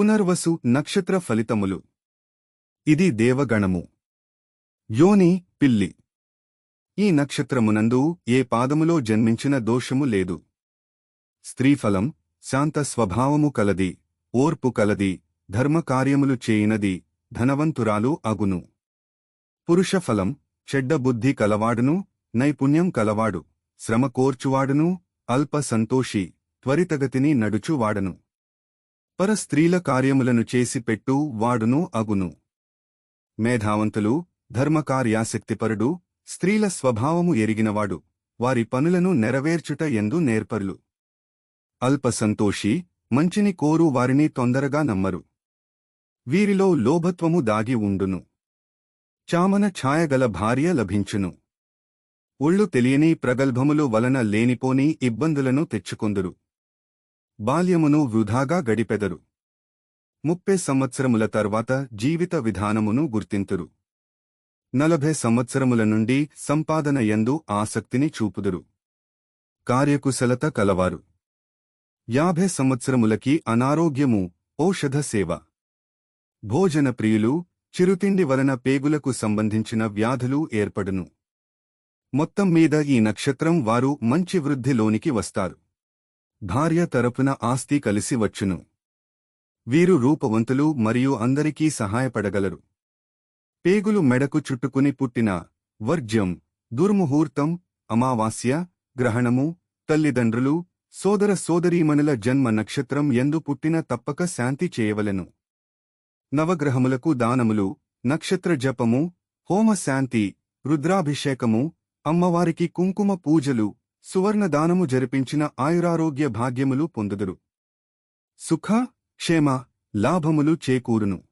పునర్వసు నక్షత్ర ఫలితములు. ఇది దేవగణము. యోని పిల్లి. ఈ నక్షత్రమునందు ఏ పాదములో జన్మించిన దోషము లేదు. స్త్రీఫలం శాంత స్వభావము కలది ఓర్పు కలది ధర్మకార్యములు చేయినది ధనవంతురాలు అగును. పురుషఫలం చెడ్డ బుద్ధి కలవాడును నైపుణ్యం కలవాడు శ్రమ కోర్చువాడును అల్ప సంతోషి త్వరితగతిని నడుచువాడను. పర స్త్రీల కార్యములను చేసి పెట్టు వాడును అగును. మేధావంతులు ధర్మకార్యాసక్తిపరుడు స్త్రీల స్వభావము ఎరిగినవాడు వారి పనులను నెరవేర్చుట ఎందు నేర్పరులు. అల్పసంతోషి మంచిని కోరు వారిని తొందరగా నమ్మరు. వీరిలో లోభత్వము దాగి ఉండును. చామన ఛాయగల భార్య లభించును. ఒళ్ళు తెలియని ప్రగల్భములు వలన లేనిపోని ఇబ్బందులను తెచ్చుకొందురు. బాల్యమును వృధాగా గడిపెదరు. ముప్పై సంవత్సరముల తర్వాత జీవిత విధానమును గుర్తింతురు. నలభై సంవత్సరముల నుండి సంపాదన యందు ఆసక్తిని చూపుదురు. కార్యకుశలత కలవారు. యాభై సంవత్సరములకి అనారోగ్యము ఔషధ సేవ. భోజన ప్రియులు చిరుతిండి వలన పేగులకు సంబంధించిన వ్యాధులు ఏర్పడును. మొత్తం మీద ఈ నక్షత్రం వారు మంచి వృద్ధిలోనికి వస్తారు. భార్య తరపున ఆస్తి కలిసి వచ్చును. వీరు రూపవంతులు మరియు అందరికీ సహాయపడగలరు. పేగులు మెడకు చుట్టుకుని పుట్టిన వర్జ్యం దుర్ముహూర్తం అమావాస్య గ్రహణము తల్లిదండ్రులు సోదర సోదరీమణుల జన్మ నక్షత్రం ఎందు పుట్టిన తప్పక శాంతి చేయవలెను. నవగ్రహములకు దానములు నక్షత్ర జపము హోమశాంతి రుద్రాభిషేకము అమ్మవారికి కుంకుమ పూజలు సువర్ణదానము జరిపించిన ఆయురారోగ్య భాగ్యములు పొందుదురు. సుఖ క్షేమ లాభములు చేకూరును.